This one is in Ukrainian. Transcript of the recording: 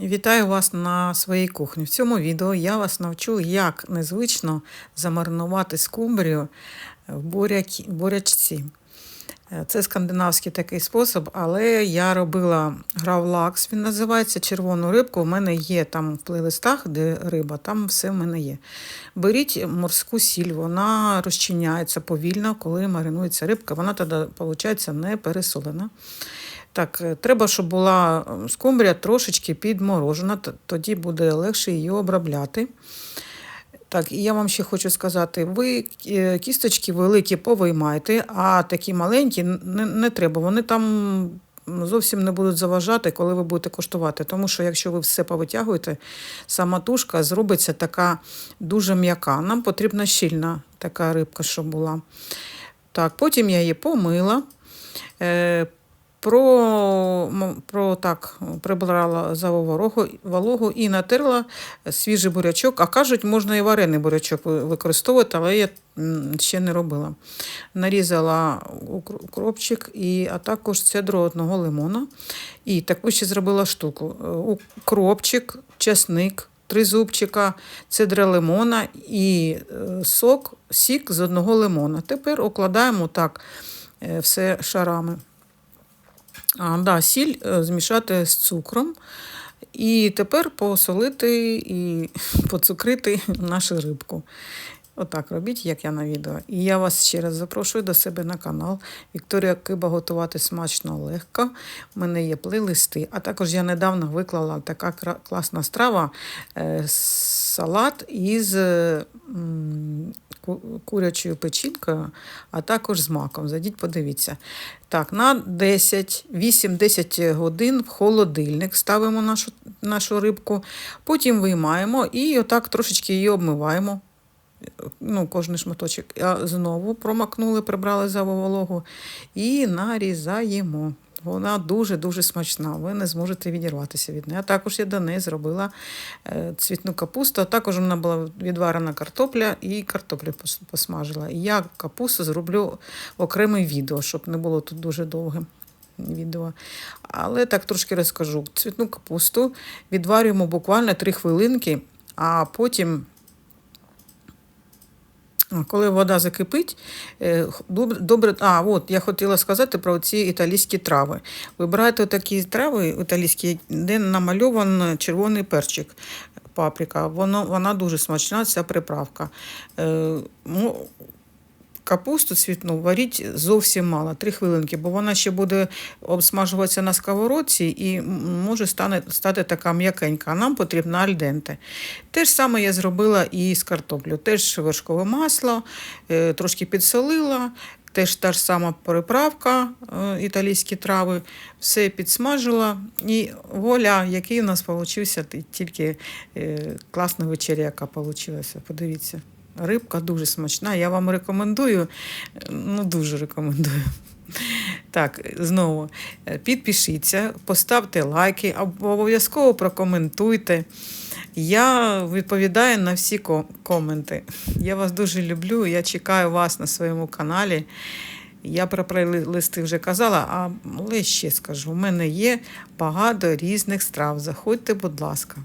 Вітаю вас на своїй кухні. В цьому відео я вас навчу, як незвично замаринувати скумбрію в бурячці. Е, Це скандинавський такий спосіб, але я робила гравлакс, він називається червону рибку. У мене є там в плейлистах, де риба, там все в мене є. Беріть морську сіль, вона розчиняється повільно, коли маринується рибка. Вона тоді, виходить, не пересолена. Так, е, треба, щоб була е, скумбрія трошечки підморожена, тоді буде легше її обробляти. Так, і я вам ще хочу сказати: ви е, кісточки великі повиймайте, а такі маленькі не, не треба. Вони там зовсім не будуть заважати, коли ви будете коштувати. Тому що якщо ви все повитягуєте, сама тушка зробиться така дуже м'яка. Нам потрібна щільна така рибка, щоб була. Так, потім я її помила. Про, про так, прибрала за вологу, вологу і натерла свіжий бурячок. А кажуть, можна і варений бурячок використовувати, але я ще не робила. Нарізала укр- укропчик, і, а також цедру одного лимона. І таку ще зробила штуку. Е, Укропчик, чесник, три зубчика, цедра лимона і е, сок, сік з одного лимона. Тепер укладаємо так е, все шарами. А, да, сіль е, змішати з цукром. І тепер посолити і поцукрити нашу рибку. Отак робіть, як я на відео. І я вас ще раз запрошую до себе на канал. Вікторія Киба готувати смачно легко. У мене є плейлисти. А також я недавно виклала така класна страва е, салат із курячою печінкою, а також з маком. Зайдіть, подивіться. Так, на 10, 8-10 годин в холодильник ставимо нашу, нашу рибку, потім виймаємо і отак трошечки її обмиваємо. Ну, кожний шматочок. Знову промакнули, прибрали за вологу і нарізаємо. Вона дуже-дуже смачна, ви не зможете відірватися від неї. А також я до неї зробила е, цвітну капусту, а також вона була відварена картопля і картоплю посмажила. І я капусту зроблю окреме відео, щоб не було тут дуже довге відео. Але так трошки розкажу. Цвітну капусту відварюємо буквально 3 хвилинки, а потім. Коли вода закипить, е, добре. А, от я хотіла сказати про ці італійські трави. Вибирайте такі трави італійські, де намальований червоний перчик, паприка. Воно, вона дуже смачна, ця приправка. Капусту цвітну варіть зовсім мало, 3 хвилинки, бо вона ще буде обсмажуватися на сковородці і може стане, стати така м'якенька. А нам потрібна альденте. Те ж саме я зробила і з картоплю. Теж вершкове масло, е, трошки підсолила, теж та ж сама приправка, е, італійські трави, все підсмажила. І воля, який у нас вийшов, тільки е, класна вечеря, яка вийшла. Подивіться. Рибка дуже смачна. Я вам рекомендую, е, ну дуже рекомендую. Так, знову е, підпишіться, поставте лайки, обов'язково прокоментуйте. Я відповідаю на всі коменти. Я вас дуже люблю. Я чекаю вас на своєму каналі. Я про плейлисти вже казала, але ще скажу: у мене є багато різних страв. Заходьте, будь ласка.